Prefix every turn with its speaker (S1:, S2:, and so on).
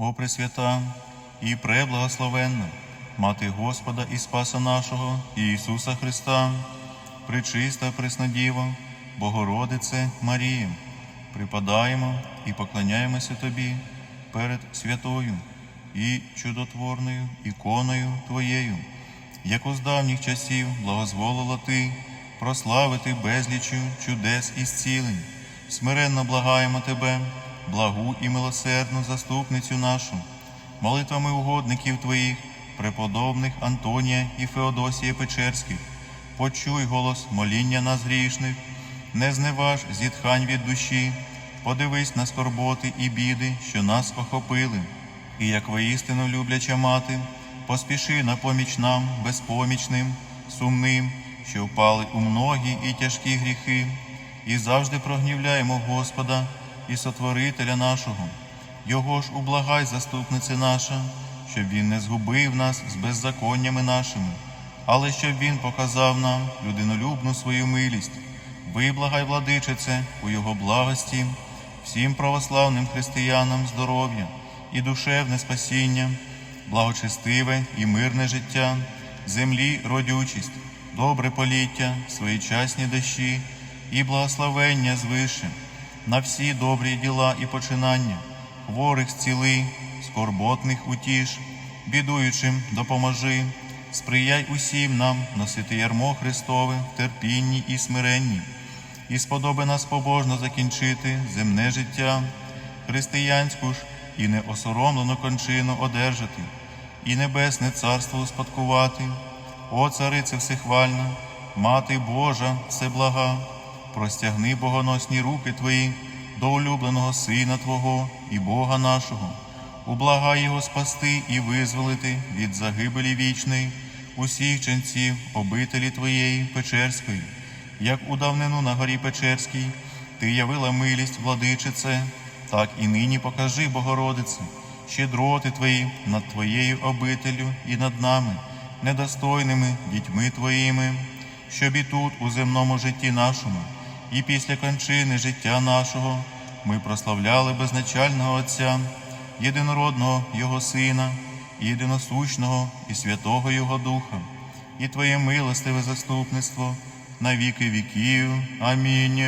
S1: О Пресвята і преблагословенна, Мати Господа і Спаса нашого Ісуса Христа, причиста Преснодіво, Богородице Марія, припадаємо і поклоняємося Тобі перед святою і чудотворною іконою Твоєю, яку з давніх часів благозволила Ти прославити безлічю чудес і зцілень. Смиренно благаємо Тебе, благу і милосердну заступницю нашу, молитвами угодників Твоїх, преподобних Антонія і Феодосія Печерських, почуй голос моління нас грішних, не зневаж зітхань від душі, подивись на скорботи і біди, що нас охопили, і як воістину любляча мати, поспіши на поміч нам, безпомічним, сумним, що впали у многі і тяжкі гріхи, і завжди прогнівляємо Господа і Сотворителя нашого. Його ж ублагай, заступниця наша, щоб Він не згубив нас з беззаконнями нашими, але щоб Він показав нам людинолюбну свою милість. Виблагай, владичице, у Його благості, всім православним християнам здоров'я і душевне спасіння, благочестиве і мирне життя, землі родючість, добре поліття, своєчасні дощі і благословення звише на всі добрі діла і починання, хворих зціли, скорботних утіш, бідуючим допоможи, сприяй усім нам носити ярмо Христове терпінні і смиренні, і сподоби нас побожно закінчити земне життя, християнську ж і неосоромлену кончину одержати, і небесне царство успадкувати. О, царице всехвальна, Мати Божа, всеблага, простягни богоносні руки Твої до улюбленого Сина Твого і Бога нашого, ублагай Його спасти і визволити від загибелі вічної усіх ченців обителі Твоєї Печерської, як у давнину на горі Печерській Ти явила милість, владичице, так і нині покажи, Богородице, щедроти Твої над Твоєю обителю і над нами, недостойними дітьми Твоїми, щоб і тут, у земному житті нашому, і після кончини життя нашого ми прославляли безначального Отця, єдинородного Його Сина, єдиносущного і святого Його Духа, і Твоє милостиве заступництво на віки віків. Амінь.